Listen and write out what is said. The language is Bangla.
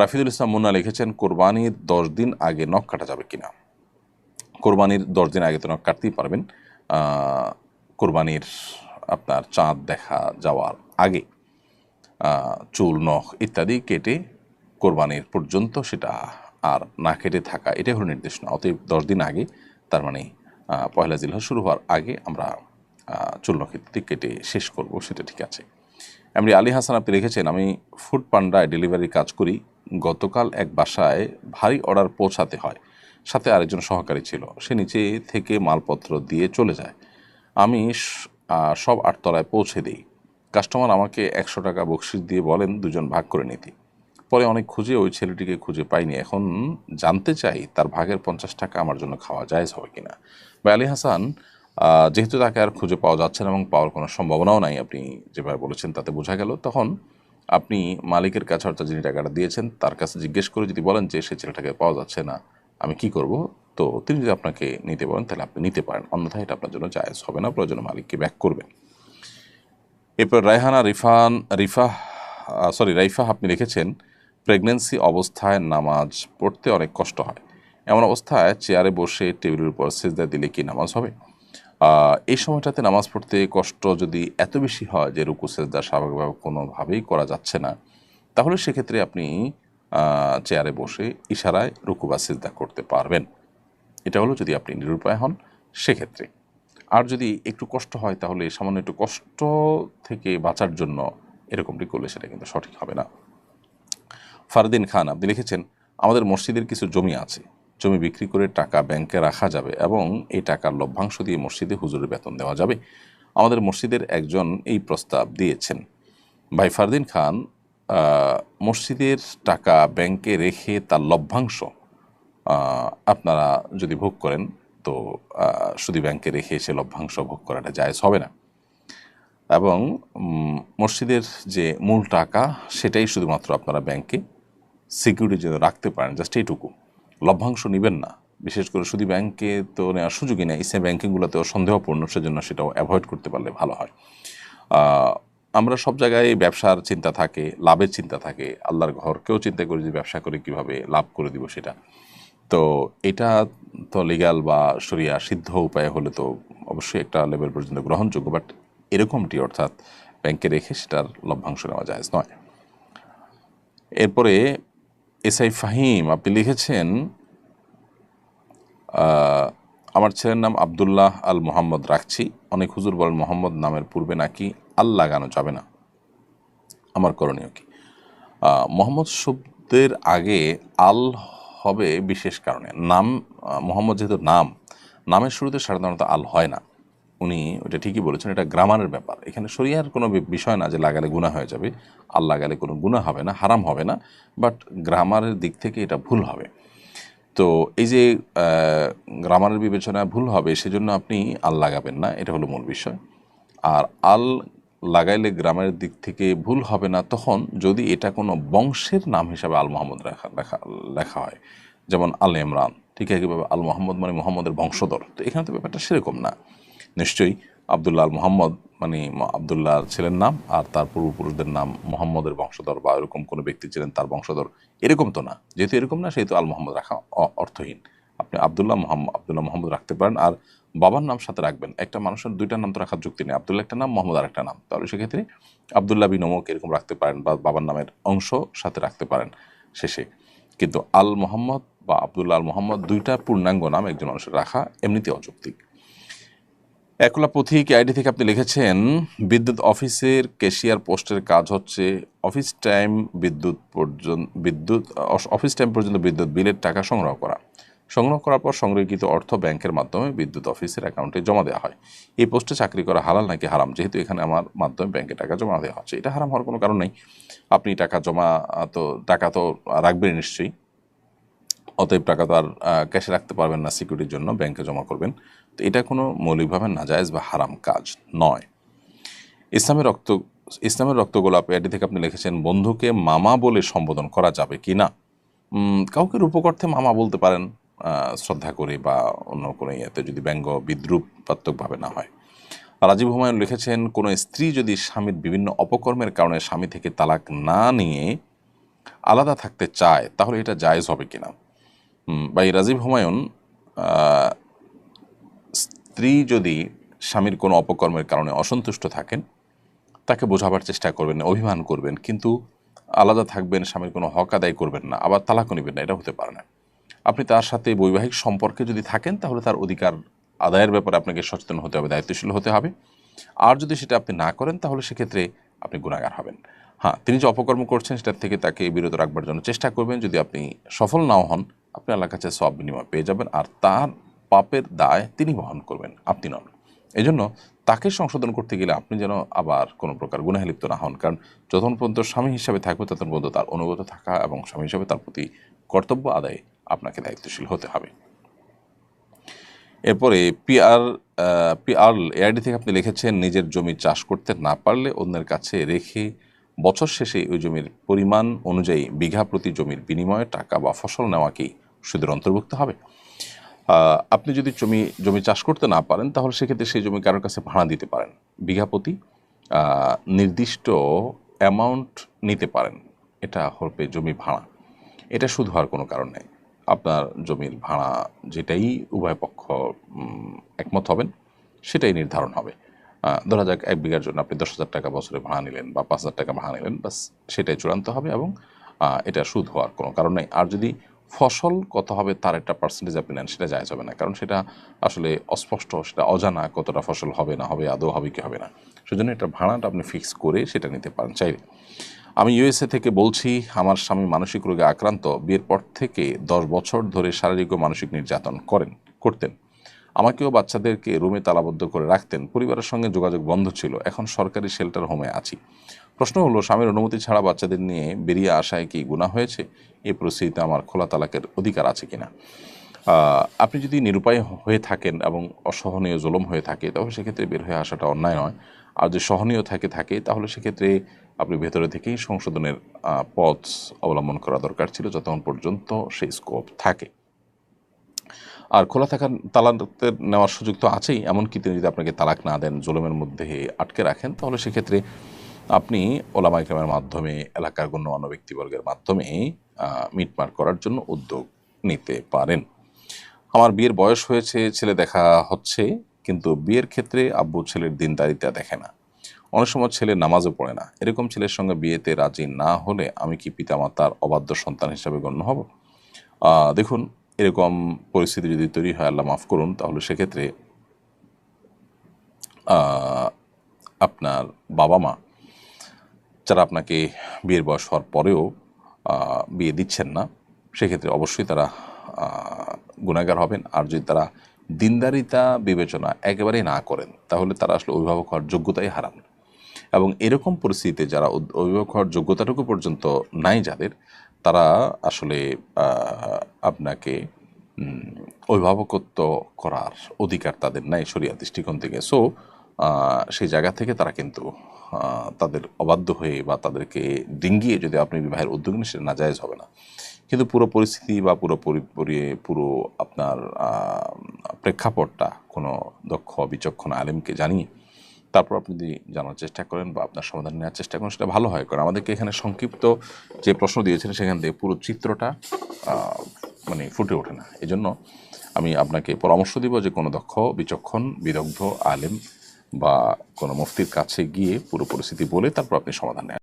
রাফিদুল ইসলাম মুন্না লিখেছেন, কোরবানির দশ দিন আগে নখ কাটা যাবে কিনা? কোরবানির দশ দিন আগে তো নখ কাটতেই পারবেন। কোরবানির আপনার চাঁদ দেখা যাওয়ার আগে চুল, নখ ইত্যাদি কেটে কোরবানির পর্যন্ত সেটা আর না কেটে থাকা, এটাই হলো নির্দেশনা। অতএব দশ দিন আগে, তার মানে পয়লা জিলহ শুরু হওয়ার আগে আমরা চুল, নখ ইত্যাদি কেটে শেষ করব, সেটা ঠিক আছে। এমনি আলী হাসান আপনি লিখেছেন, আমি ফুড পান্ডায় ডেলিভারি কাজ করি গতকাল এক বাসায় ভারী অর্ডার পৌঁছাতে হয়। সাথে আরেকজন সহকারী ছিল। সে নিচে থেকে মালপত্র দিয়ে চলে যায়। আমি সব আটতলায় পৌঁছে দিই। কাস্টমার আমাকে একশো টাকা বকশিস দিয়ে বলেন, দুজন ভাগ করে নিতে। পরে অনেক খুঁজে ওই ছেলেটিকে খুঁজে পাইনি। এখন জানতে চাই তার ভাগের পঞ্চাশ টাকা আমার জন্য খাওয়া জায়েজ হবে কিনা। বা আলী হাসান যেহেতু তাকে আর খুঁজে পাওয়া যাচ্ছে না এবং পাওয়ার কোনো সম্ভাবনাও নাই, আপনি যেভাবে বলেছেন তাতে বোঝা গেল। তখন আপনি মালিকের কাছে অর্থাৎ যিনি টাকাটা দিয়েছেন, তার কাছে জিজ্ঞেস করে যদি বলেন যে সে ছেলেটাকে পাওয়া যাচ্ছে না, আমি কি করব? তো তিনি যদি আপনাকে নিতে বলেন, তাহলে আপনি নিতে পারেন। অন্যথায় এটা আপনার জন্য জায়েজ হবে না, প্রয়োজনে মালিককে ব্যাক করবেন এরপর রায়হানা রিফান রিফাহ সরি রাইফা, আপনি লিখেছেন, প্রেগনেন্সি অবস্থায় নামাজ পড়তে অনেক কষ্ট হয়। এমন অবস্থায় চেয়ারে বসে টেবিলের উপর সেজদা দিলে কি নামাজ হবে? এই সময়টাতে নামাজ পড়তে কষ্ট যদি এত বেশি হয় যে রুকু, সেজদা স্বাভাবিকভাবে কোনোভাবেই করা যাচ্ছে না, তাহলে সেক্ষেত্রে আপনি চেয়ারে বসে ইশারায় রুকু বা সেজদা করতে পারবেন। এটা হলো যদি আপনি নিরুপায় হন, সেক্ষেত্রে। আর যদি একটু কষ্ট হয়, তাহলে সামান্য একটু কষ্ট থেকে বাঁচার জন্য এরকমটি করলে সেটা কিন্তু সঠিক হবে না। ফারদিন খান, আপনি লিখেছেন, আমাদের মসজিদের কিছু জমি আছে জমি বিক্রি করে টাকা ব্যাংকে রাখা যাবে এবং এই টাকার লভ্যাংশ দিয়ে মসজিদে হুজুরের বেতন দেওয়া যাবে। আমাদের মসজিদের একজন এই প্রস্তাব দিয়েছেন। ভাই ফারদিন খান মসজিদের টাকা ব্যাংকে রেখে তার লভ্যাংশ আপনারা যদি ভোগ করেন, তো শুধু ব্যাংকে রেখে সে লভ্যাংশ ভোগ করাটা জায়েজ হবে না। এবং মসজিদের যে মূল টাকা, সেটাই শুধুমাত্র আপনারা ব্যাংকে সিকিউরিটির জন্য রাখতে পারেন, জাস্ট এইটুকু। লভ্যাংশ নেবেন না। বিশেষ করে শুধু ব্যাংকে তো নেওয়ার সুযোগই নেই ইসলাম ব্যাংকিংগুলোতেও সন্দেহপূর্ণ, সেজন্য সেটাও অ্যাভয়েড করতে পারলে ভালো হয়। আমরা সব জায়গায় ব্যবসার চিন্তা থাকে, লাভের চিন্তা থাকে, আল্লাহর ঘরকেও চিন্তা করি যে ব্যবসা করে কীভাবে লাভ করে দিব সেটা। তো এটা তো লিগ্যাল বা সরিয়া সিদ্ধ উপায় হলে তো অবশ্যই একটা লেভেল পর্যন্ত গ্রহণযোগ্য বাট এরকমটি অর্থাৎ ব্যাংকে রেখে সেটার লভ্যাংশ নেওয়া যায় নয়। এরপরে এস আই ফাহিম, আপনি লিখেছেন আমার ছেলের নাম আবদুল্লাহ আল মোহাম্মদ রাখছি। অনেক হুজুর বলেন, মোহাম্মদ নামের পূর্বে নাকি আল লাগানো যাবে না? আমার করণীয় কি? মোহাম্মদ শব্দের আগে আল হবে বিশেষ কারণে। নাম মোহাম্মদ যেহেতু নাম, নামের শুরুতে সাধারণত আল হয় না। উনি ওটা ঠিকই বলেছেন, এটা গ্রামারের ব্যাপার। এখানে শরিয়ার কোনো বিষয় না যে লাগালে গুণা হয়ে যাবে আল লাগালে কোনো গুণা হবে না, হারাম হবে না, বাট গ্রামারের দিক থেকে এটা ভুল হবে। তো এই যে গ্রামারের বিবেচনায় ভুল হবে, সেজন্য আপনি আল লাগাবেন না, এটা হলো মূল বিষয়। আর আল লাগাইলে গ্রামের দিক থেকে ভুল হবে না, তখন যদি এটা কোনো বংশের নাম হিসাবে আল মোহাম্মদ লেখা লেখা লেখা হয়, যেমন আল ইমরান, ঠিক একইভাবে আল মোহাম্মদ মানে মোহাম্মদের বংশধর, তো এখানে তো ব্যাপারটা সেরকম না। নিশ্চয়ই আবদুল্লাহ মোহাম্মদ মানে আবদুল্লাহর ছেলের নাম আর তার পূর্বপুরুষদের নাম মোহাম্মদের বংশধর বা এরকম কোনো ব্যক্তি ছিলেন তার বংশধর, এরকম তো না। যেহেতু এরকম না, সেহেতু আল মোহাম্মদ রাখা অর্থহীন। আপনি আবদুল্লাহ মোহাম্মদ আবদুল্লাহ মোহাম্মদ রাখতে পারেন আর বাবার নাম সাথে রাখবেন। একটা মানুষের দুইটা নাম তো রাখার যুক্তি নেই। আবদুল্লাহ একটা নাম, মোহাম্মদ আর একটা নাম। তাহলে সেক্ষেত্রে আবদুল্লাহ বিন অমুক এরকম রাখতে পারেন বা বাবার নামের অংশ সাথে রাখতে পারেন শেষে। কিন্তু আল মোহাম্মদ বা আবদুল্লাহ আল মোহাম্মদ দুইটা পূর্ণাঙ্গ নাম একজন মানুষের রাখা এমনিতে অযৌক্তিক। একলা পথিক আইডি থেকে আপনি লিখেছেন, বিদ্যুৎ অফিসের ক্যাশিয়ার পোস্টের কাজ হচ্ছে অফিস টাইম বিদ্যুৎ পর্যন্ত বিদ্যুৎ অফিস টাইম পর্যন্ত বিদ্যুৎ বিলের টাকা সংগ্রহ করা। সংগ্রহ করার পর সংগৃহীত অর্থ ব্যাংকের মাধ্যমে বিদ্যুৎ অফিসের অ্যাকাউন্টে জমা দেওয়া হয়। এই পোস্টে চাকরি করা হালাল নাকি হারাম? যেহেতু এখানে আমার মাধ্যমে ব্যাংকে টাকা জমা দেওয়া হচ্ছে। এটা হারাম হওয়ার কোনো কারণ নেই। আপনি টাকা জমা তো, টাকা তো রাখবেন নিশ্চয়ই। অতএব টাকা তো আর ক্যাশে রাখতে পারবেন না সিকিউরিটির জন্য ব্যাংকে জমা করবেন। তো এটা কোনো মৌলিকভাবে নাজায়েজ বা হারাম কাজ নয়। ইসলামের রক্ত ইসলামের রক্ত গোলাপ এটি থেকে আপনি লিখেছেন, বন্ধুকে মামা বলে সম্বোধন করা যাবে কি না? কাউকে রূপকর্থে মামা বলতে পারেন শ্রদ্ধা করে বা অন্য কোনো ইয়েতে যদি ব্যঙ্গ বিদ্রুপাত্মকভাবে না হয়। রাজীব হুমায়ুন লিখেছেন, কোনো স্ত্রী যদি স্বামীর বিভিন্ন অপকর্মের কারণে স্বামী থেকে তালাক না নিয়ে আলাদা থাকতে চায়, তাহলে এটা জায়েজ হবে কিনা? ভাই রাজীব হুমায়ুন স্ত্রী যদি স্বামীর কোনো অপকর্মের কারণে অসন্তুষ্ট থাকেন, তাকে বোঝাবার চেষ্টা করবেন, অভিমান করবেন, কিন্তু আলাদা থাকবেন, স্বামীর কোনো হক আদায় করবেন না, আবার তালাকও নেবেন না, এটা হতে পারে না। আপনি তার সাথে বৈবাহিক সম্পর্কে যদি থাকেন, তাহলে তার অধিকার আদায়ের ব্যাপারে আপনাকে সচেতন হতে হবে, দায়িত্বশীল হতে হবে। আর যদি সেটা আপনি না করেন, তাহলে সেক্ষেত্রে আপনি গুণাগার হবেন। হ্যাঁ তিনি যে অপকর্ম করছেন, সেটার থেকে তাকে বিরত রাখবার জন্য চেষ্টা করবেন, যদি আপনি সফল নাও হন আপনি আল্লাহর কাছে সব বিনিময় পেয়ে যাবেন আর তার পাপের দায় তিনি বহন করবেন, আপনি নন। এই জন্য তাকে সংশোধন করতে গেলে আপনি যেন আবার কোনো প্রকার গুণাহে লিপ্ত না হন। কারণ যতক্ষণ পর্যন্ত স্বামী হিসাবে থাকবে, ততক্ষণ পর্যন্ত তার অনুগত থাকা এবং স্বামী হিসাবে তার প্রতি কর্তব্য আদায়ে আপনাকে দায়িত্বশীল হতে হবে। এরপরে পিআর পিআর এআইডি থেকে আপনি লিখেছেন, নিজের জমি চাষ করতে না পারলে অন্যের কাছে রেখে বছর শেষে ওই জমির পরিমাণ অনুযায়ী বিঘা প্রতি জমির বিনিময়ে টাকা বা ফসল নেওয়াকেই সুদের অন্তর্ভুক্ত হবে। আপনি যদি জমি জমি চাষ করতে না পারেন, তাহলে সেক্ষেত্রে সেই জমি কারোর কাছে ভাড়া দিতে পারেন। বিঘা প্রতি নির্দিষ্ট অ্যামাউন্ট নিতে পারেন। এটা হবে জমি ভাড়া। এটা শুধু হওয়ার কোনো কারণ নেই। আপনার জমির ভাড়া যেটাই উভয় পক্ষ একমত হবেন, সেটাই নির্ধারণ হবে। ধরা যাক এক বিঘার জন্য আপনি দশ হাজার টাকা বছরে ভাড়া নিলেন বা পাঁচ হাজার টাকা ভাড়া নিলেন বাস সেটাই চূড়ান্ত হবে এবং এটা সুদ হওয়ার কোনো কারণ নেই। আর যদি ফসল কত হবে তার একটা পার্সেন্টেজ আপনি নেন, সেটা যায় যাবে না। কারণ সেটা আসলে অস্পষ্ট, সেটা অজানা কতটা ফসল হবে না হবে, আদৌ হবে কি হবে না। সেজন্য এটা ভাড়াটা আপনি ফিক্স করে সেটা নিতে পারেন চাইলে। আমি ইউএসএ থেকে বলছি, আমার স্বামী মানসিক রোগে আক্রান্ত, বিয়ের পর থেকে দশ বছর ধরে শারীরিক ও মানসিক নির্যাতন করেন, করতেন। আমাকেও বাচ্চাদেরকে রুমে তালাবদ্ধ করে রাখতেন। পরিবারের সঙ্গে যোগাযোগ বন্ধ ছিল। এখন সরকারি শেল্টার হোমে আছি। প্রশ্ন হলো, স্বামীর অনুমতি ছাড়া বাচ্চাদের নিয়ে বেরিয়ে আসায় কি গুণা হয়েছে? এই পরিস্থিতিতে আমার খোলা তালাকের অধিকার আছে কিনা? আপনি যদি নিরুপায় হয়ে থাকেন এবং অসহনীয় জুলুম হয়ে থাকে, তাহলে সেক্ষেত্রে বের হয়ে আসাটা অন্যায় নয়। আর যদি সহনীয় থাকে থাকে, তাহলে সেক্ষেত্রে আপনি ভেতরে থেকেই সংশোধনের পথ অবলম্বন করা দরকার ছিল যতক্ষণ পর্যন্ত সেই স্কোপ থাকে। আর খোলা থাকার তালাকের নেওয়ার সুযোগ তো আছেই, এমনকি তিনি যদি আপনাকে তালাক না দেন, জুলুমের মধ্যে আটকে রাখেন, তাহলে সেক্ষেত্রে আপনি ওলামা ইকরামের মাধ্যমে, এলাকার গণ্যমান্য ব্যক্তিবর্গের মাধ্যমে মিটমাট করার জন্য উদ্যোগ নিতে পারেন। আমার বিয়ের বয়স হয়েছে, ছেলে দেখা হচ্ছে, কিন্তু বিয়ের ক্ষেত্রে আব্বু ছেলের দিনদারিতা দেখে না। অনেক সময় ছেলে নামাজও পড়ে না। এরকম ছেলের সঙ্গে বিয়েতে রাজি না হলে আমি কি পিতামাতার অবাধ্য সন্তান হিসাবে গণ্য হব? দেখুন এরকম পরিস্থিতি যদি তৈরি হয়, আল্লাহ মাফ করুন, তাহলে সেক্ষেত্রে আপনার বাবা মা যারা আপনাকে বিয়ের বয়স হওয়ার পরেও বিয়ে দিচ্ছেন না, সেক্ষেত্রে অবশ্যই তারা গুণাগার হবেন। আর যদি তারা দিনদারিতা বিবেচনা একেবারেই না করেন, তাহলে তারা আসলে অভিভাবক হওয়ার যোগ্যতাই হারান এবং এরকম পরিস্থিতিতে যারা অভিভাবক হওয়ার যোগ্যতাটুকু পর্যন্ত নাই যাদের তারা আসলে আপনাকে অভিভাবকত্ব করার অধিকার তাদের নাই শরিয়া দৃষ্টিকোণ থেকে। সো সেই জায়গা থেকে তারা কিন্তু তাদের অবাধ্য হয়ে বা তাদেরকে ডিঙ্গিয়ে যদি আপনি বিবাহের উদ্যোগ নেন, সেটা নাজায়জ হবে না। কিন্তু পুরো পরিস্থিতি বা পরি- পুরো আপনার প্রেক্ষাপটটা কোনো দক্ষ, বিচক্ষণ আলেমকে জানিয়ে তারপর আপনি যদি জানার চেষ্টা করেন বা আপনার সমাধান নেওয়ার চেষ্টা করেন, সেটা ভালো হয়। কারণ আমাদেরকে এখানে সংক্ষিপ্ত যে প্রশ্ন দিয়েছেন, সেখান থেকে পুরো চিত্রটা মানে ফুটে ওঠে না। এই জন্য আমি আপনাকে পরামর্শ দিব যে কোনো দক্ষ, বিচক্ষণ, বিদগ্ধ, আলেম বা কোনো মুফতির কাছে গিয়ে পুরো পরিস্থিতি বলে তারপর আপনি সমাধান নেন।